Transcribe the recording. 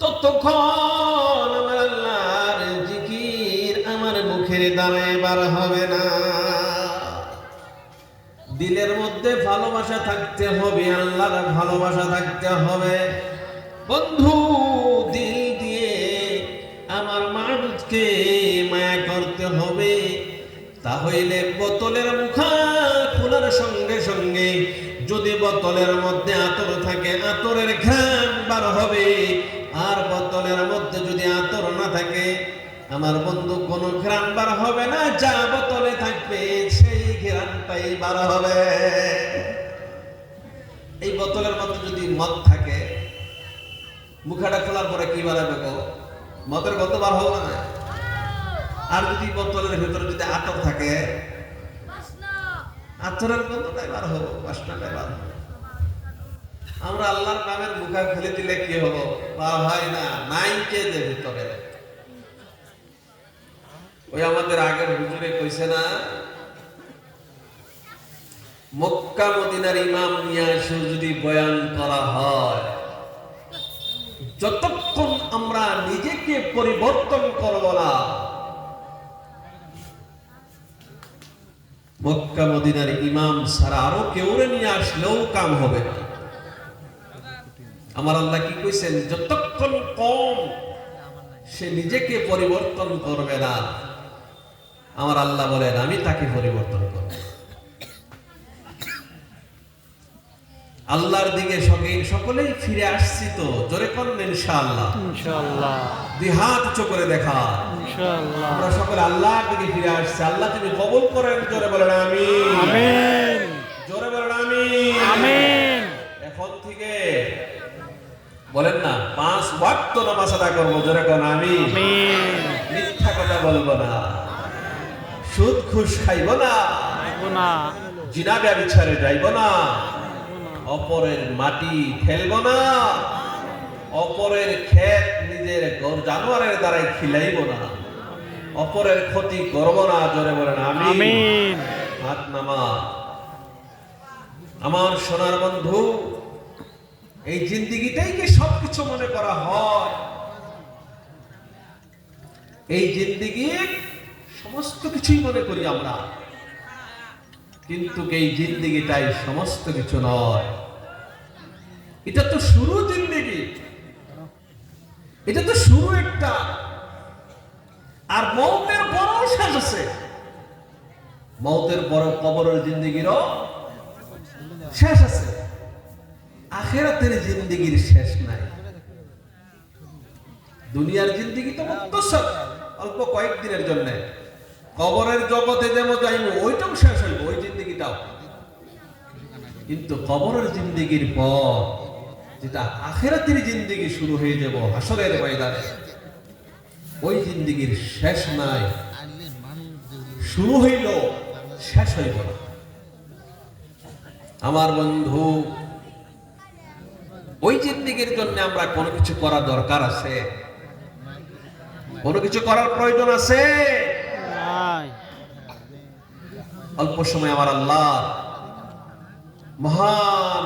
ততক্ষণ আমার আল্লাহর জিকির আমার মুখের দ্বারা এবার হবে না। দিলের মধ্যে ভালোবাসা থাকতে হবে, আল্লাহর ভালোবাসা থাকতে হবে। বন্ধু, দিল দিয়ে আমার মানুষকে মায়া করতে হবে। তাহলে বোতলের মুখা খোলার সঙ্গে সঙ্গে যদি বোতলের মধ্যে আতর থাকে, আতরের ঘ্রাণ বার হবে। আর বোতলের মধ্যে যদি আতর না থাকে, আমার বন্ধু, কোনো ঘ্রাণ বার হবে না, যা বোতলে থাকবে, সেই ঘ্রাণটাই বার হবে। এই বোতলের মধ্যে যদি মদ থাকে, মুখাটা খোলার পরে কি বাড়াবে গো? মদের গত বার হবে না? আর যদি বোতলের ভিতরে যদি আতর থাকে? আতরের গন্ধটাই বার হব বাসনাটাই বার হবে। আমরা আল্লাহর নামের মুখা খুলে দিলে কি হব? বার হয় না নাই কে যে ভিতরে। ওই আমাদের আগের হুজুরে কইছে না মক্কা মদিনার ইমাম নিয়ে এসে যদি বয়ান করা হয় যতক্ষণ আমরা নিজেকে পরিবর্তন করব না মক্কা মদিনার ইমাম সারা আরও কেউ নিয়ে আসলেও কাম হবে। আমার আল্লাহ কি কইছেন? যতক্ষণ কম সে নিজেকে পরিবর্তন করবে না। আমার আল্লাহ বলেন, আমি তাকে পরিবর্তন করব। আল্লাহর দিকে সঙ্গে- সকলেই ফিরে আসছি তো। জোরে করলেন ইনশাআল্লাহ। ইনশাআল্লাহ। দুই হাত উঁচু করে দেখা ইনশাআল্লাহ। আমরা সকলে আল্লাহর দিকে ফিরে আসছি। আল্লাহ তুমি কবুল করেন। জোরে বলেন আমি আমিন। জোরে বলেন আমি আমিন। এখন থেকে বলেন না পাঁচ ওয়াক্ত নামাজ আদা করব। জোরে কোন আমি আমিন। মিথ্যা কথা বলব না। সুদ ঘুষ খাইব না। গুনা জিনা ব্যবচারে যাইব না। অপরের মাটি ফেলব না। অপরের ক্ষেত নিজের গর- জানোয়ারের দ্বারাই খিলাইব না। অপরের ক্ষতি করব না জোরে বলেন আমি হাত নামা। আমার সোনার বন্ধু এই জিন্দিগিটাই কি সবকিছু মনে করা হয়? এই জিন্দিগি সমস্ত কিছুই মনে করি আমরা। কিন্তু এই জিন্দিগিটাই সমস্ত কিছু নয়। এটা তো শুরু জিন্দিগি। এটা তো শুরু একটা। আর মৌতের বড় শেষ আছে। মৌতের বড় কবরের জিন্দিগিরও শেষ আছে। আখেরাতের জিন্দিগির শেষ নাই। দুনিয়ার জিন্দিগি তো মুক্তসর অল্প কয়েকদিনের জন্য। কবরের জগতে যেমন যাইব ওইটাও শেষ হইব ওই জিন্দিগিটাও। কিন্তু কবরের জিন্দিগির পর যেটা আখেরাতের জিন্দিগি শুরু হয়ে যাব হাসরের ময়দানে। ওই জিন্দিগির শেষ নাই। শুরু হইল শেষ হইব না। আমার বন্ধু ওই জিন্দিগির জন্য আমরা কোনো কিছু করা দরকার আছে? কোনো কিছু করার প্রয়োজন আছে? অল্প সময় আমার আল্লাহ মহান